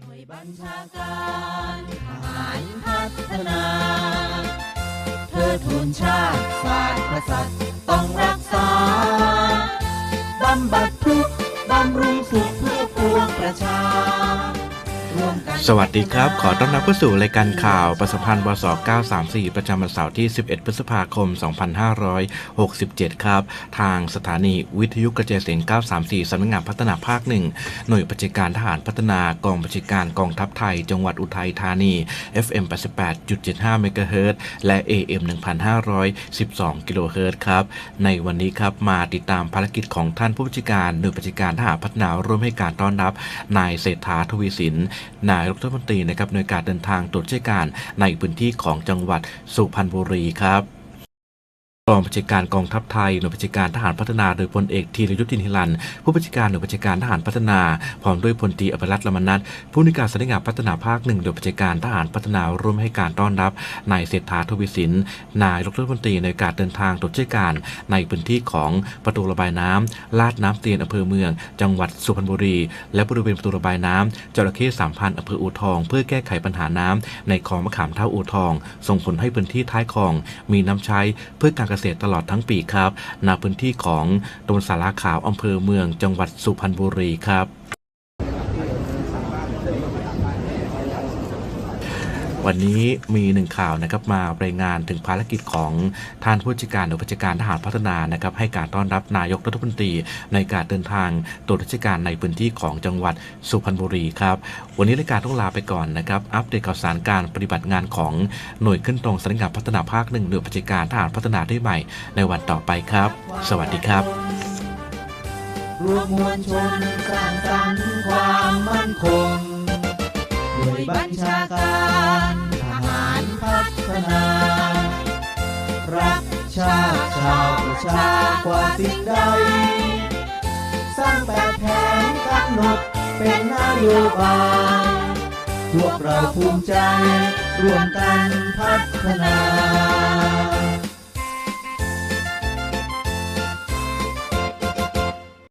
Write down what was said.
หน่วยบัญชาการทหารพัฒนา เธอทูนชาติศาสตร์กษัตริย์ต้องรักษา บำบัดทุกข์บำรุงสุขเพื่อปวงประชาร่วมกัน สวัสดีครับ ขอต้อนรับเข้าสู่รายการข่าวประสพันธ์บศ934 ประจำวันเสาร์ที่ 11 พฤษภาคม 2567 ครับ ทางสถานีวิทยุกระจายเสียง 934 สำนักงานพัฒนาภาคหนึ่งหน่วยปฏิการทหารพัฒนากองบัญชาการกองทัพไทย จังหวัดอุทัยธานี FM 88.75 เมกะเฮิรตซ์และ AM 1,512 กิโลเฮิรตซ์ครับ ในวันนี้ครับมาติดตามภารกิจของท่านผู้บัญชาการหน่วยปฏิการทหารพัฒนาร่วมให้การต้อนรับนายเศรษฐาทวีสินนายรัฐมนตรีนะครับในการเดินทางตรวจราชการในพื้นที่ของจังหวัดสุพรรณบุรีครับ กองบัญชาการกองทัพไทย หน่วยบัญชาการทหารพัฒนา โดยพลเอกธีรยุทธ์จินทิรัน ผู้บัญชาการหน่วยบัญชาการทหารพัฒนา พร้อมด้วยพลตีอภิรัตน์ละมนัทผู้นวยการสำนักงานพัฒนาภาคหนึ่งหน่วยบัญชาการทหารพัฒนาร่วมให้การต้อนรับ นายเศรษฐาทวีสิน นายรัฐมนตรีในการเดินทางตรวจราชการ ในพื้นที่ของประตูระบายน้ำลาดน้ำเตียนอำเภอเมือง จังหวัดสุพรรณบุรี และบริเวณประตูระบายน้ำจระเข้สามพันอำเภออูทอง เพื่อแก้ไขปัญหาน้ำในคลองมะขามเท่าอูทอง ส่งผลให้พื้นที่ท้ายคลอง มีน้ำใช้เพื่อการเกษตรตลอดทั้งปีครับณพื้นที่ของตำบลสาราขาวอำเภอเมืองจังหวัดสุพรรณบุรีครับ วันนี้มีหนึ่งข่าวนะครับมารายงานถึงภารกิจของท่านผู้จัดการหน่วยราชการทหารพัฒนานะครับให้การต้อนรับนายกรัฐมนตรีในการเดินทางตรวจราชการในพื้นที่ของจังหวัดสุพรรณบุรีครับ วันนี้รายการต้องลาไปก่อนนะครับ อัปเดตข่าวสารการปฏิบัติงานของหน่วยขึ้นตรงสำนักงานพัฒนาภาคหนึ่งหน่วยราชการทหารพัฒนาได้ใหม่ ในวันต่อไปครับ สวัสดีครับรวมมวลชนสร้างสรรค์ความมั่นคงหน่วยบัญชาการ ชากว่าสิ่งใด สร้างแบบแผนกำหนดเป็นนโยบายพวกเราภูมิใจ ร่วมกันพัฒนา